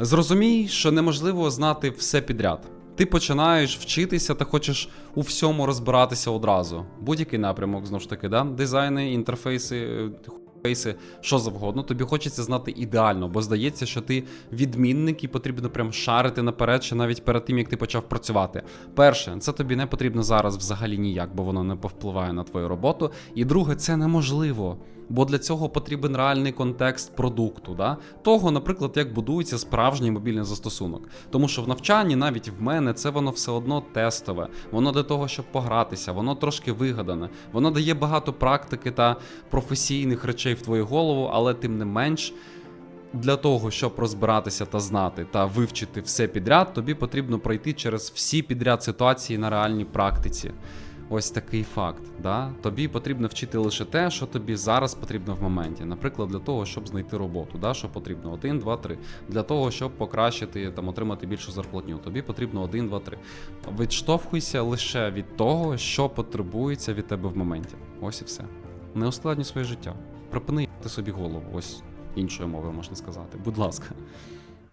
Зрозумій, що неможливо знати все підряд. Ти починаєш вчитися та хочеш у всьому розбиратися одразу. Будь-який напрямок, знову ж таки, да? дизайни, інтерфейси, е, фейси, що завгодно. Тобі хочеться знати ідеально, бо здається, що ти відмінник і потрібно прям шарити наперед, ще навіть перед тим, як ти почав працювати. Перше, це тобі не потрібно зараз взагалі ніяк, бо воно не повпливає на твою роботу. І друге, це неможливо. Бо для цього потрібен реальний контекст продукту, да? того, наприклад, як будується справжній мобільний застосунок. Тому що в навчанні, навіть в мене, це воно все одно тестове. Воно для того, щоб погратися, воно трошки вигадане, воно дає багато практики та професійних речей в твою голову, але тим не менш. Для того, щоб розбиратися та знати та вивчити все підряд, тобі потрібно пройти через всі підряд ситуації на реальній практиці. Ось такий факт. Да? Тобі потрібно вчити лише те, що тобі зараз потрібно в моменті. Наприклад, для того, щоб знайти роботу, да? що потрібно 1, 2, 3. Для того, щоб покращити там, отримати більшу зарплатню, тобі потрібно 1, 2, 3. Відштовхуйся лише від того, що потребується від тебе в моменті. Ось і все. Не ускладнюй своє життя. Припини собі голову. Ось іншою мовою можна сказати. Будь ласка.